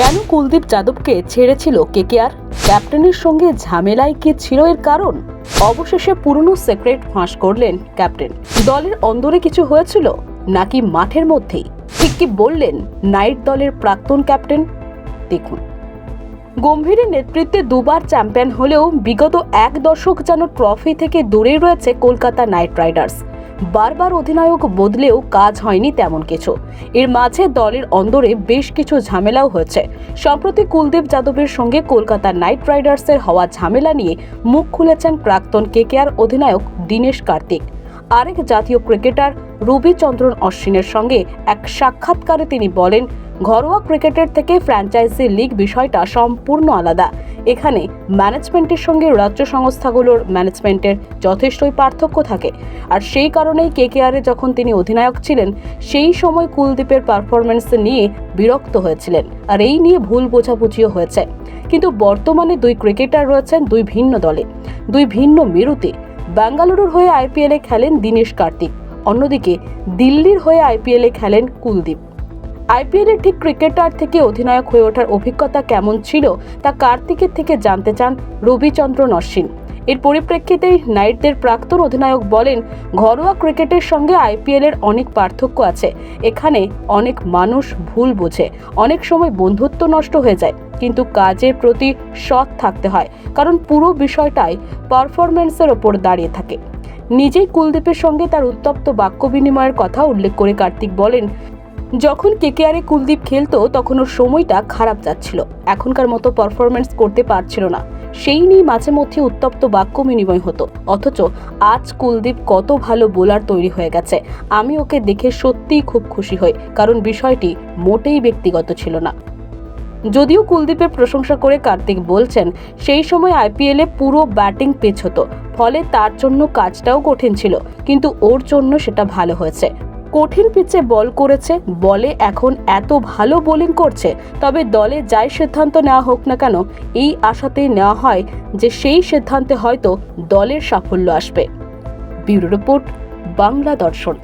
কেন কুলদীপ যাদবকে ছেড়েছিল কেকেআর? ক্যাপ্টেনের সঙ্গে ঝামেলায় কি ছিল এর কারণ? অবশেষে পুরনো সেক্রেট ফাঁস করলেন ক্যাপ্টেন। দলের অন্দরে কিছু হয়েছিল? নাকি মাঠের মধ্যেই? ঠিক কি বললেন নাইট দলের প্রাক্তন ক্যাপ্টেন? দেখুন। গম্ভীরের নেতৃত্বে দুবার চ্যাম্পিয়ন হলেও বিগত এক দশক যেন ট্রফি থেকে দূরে রয়েছে কলকাতা নাইট রাইডার্স। বারবার অধিনায়ক বদলেও কাজ হয়নি তেমন কিছু। এর মাঝে দলের অন্দরে বেশ কিছু ঝামেলাও হয়েছে। সম্প্রতি কুলদীপ যাদবের সঙ্গে কলকাতা নাইট রাইডার্সের হওয়া ঝামেলা নিয়ে মুখ খুলেছেন প্রাক্তন কেকেআর অধিনায়ক দীনেশ কার্তিক। আরেক জাতীয় ক্রিকেটার রবিচন্দ্রন অশ্বিনের সঙ্গে এক সাক্ষাৎকারে তিনি বলেন, ঘরোয়া ক্রিকেটের থেকে ফ্র্যাঞ্চাইজি লিগ বিষয়টা সম্পূর্ণ আলাদা। এখানে ম্যানেজমেন্টের সঙ্গে রাজ্য সংস্থাগুলোর ম্যানেজমেন্টের যথেষ্টই পার্থক্য থাকে। আর সেই কারণেই কেকেআরে যখন তিনি অধিনায়ক ছিলেন, সেই সময় কুলদীপের পারফরমেন্স নিয়ে বিরক্ত হয়েছিলেন। আর এই নিয়ে ভুল বোঝাবুঝিও হয়েছে। কিন্তু বর্তমানে দুই ক্রিকেটার রয়েছেন দুই ভিন্ন দলে। দুই ভিন্ন মেরুতে বেঙ্গালুরুর হয়ে আইপিএলে খেলেন দীনেশ কার্তিক। অন্যদিকে দিল্লির হয়ে আইপিএলে খেলেন কুলদীপ। আইপিএলের ঠিক ক্রিকেটার থেকে অধিনায়ক হয়ে ওঠার অভিজ্ঞতা কেমন ছিল তা কার্তিকের থেকে জানতে চান রবিচন্দ্রন অশ্বিন এর পরিপ্রেক্ষিতেই নাইটদের প্রাক্তন অধিনায়ক বলেন, ঘরোয়া ক্রিকেটের সঙ্গে আইপিএলের অনেক পার্থক্য আছে। এখানে অনেক মানুষ ভুল বোঝে, অনেক সময় বন্ধুত্ব নষ্ট হয়ে যায়, কিন্তু কাজের প্রতি সৎ থাকতে হয়, কারণ পুরো বিষয়টাই পারফরমেন্সের ওপর দাঁড়িয়ে থাকে। নিজেই কুলদীপের সঙ্গে তার উত্তপ্ত বাক্য বিনিময়ের কথা উল্লেখ করে কার্তিক বলেন যখন কেকেআরে কুলদীপ খেলতো, তখন ওর সময়টা খারাপ যাচ্ছিল। এখনকার মতো পারফরমেন্স করতে পারছিল না। সেই নিয়ে মাঝে মধ্যে উত্তপ্ত বাক্য বিনিময় হতো। অথচ আজ কুলদীপ কত ভালো বোলার তৈরি হয়ে গেছে। আমি ওকে দেখে সত্যিই খুব খুশি হই, কারণ বিষয়টি মোটেই ব্যক্তিগত ছিল না। যদিও কুলদীপের প্রশংসা করে কার্তিক বলছেন, সেই সময় আইপিএলে পুরো ব্যাটিং পেছ হতো, ফলে তার জন্য কাজটাও কঠিন ছিল, কিন্তু ওর জন্য সেটা ভালো হয়েছে। কঠিন পিচে বল করেছে, বলে এখন এত ভালো বোলিং করছে, তবে দলে যাই সিদ্ধান্ত নেওয়া হোক না কেন, এই আশাতেই নেওয়া হয় যে সেই সিদ্ধান্তে হয়তো দলের সাফল্য আসবে। ব্যুরো রিপোর্ট, বাংলা দর্শন।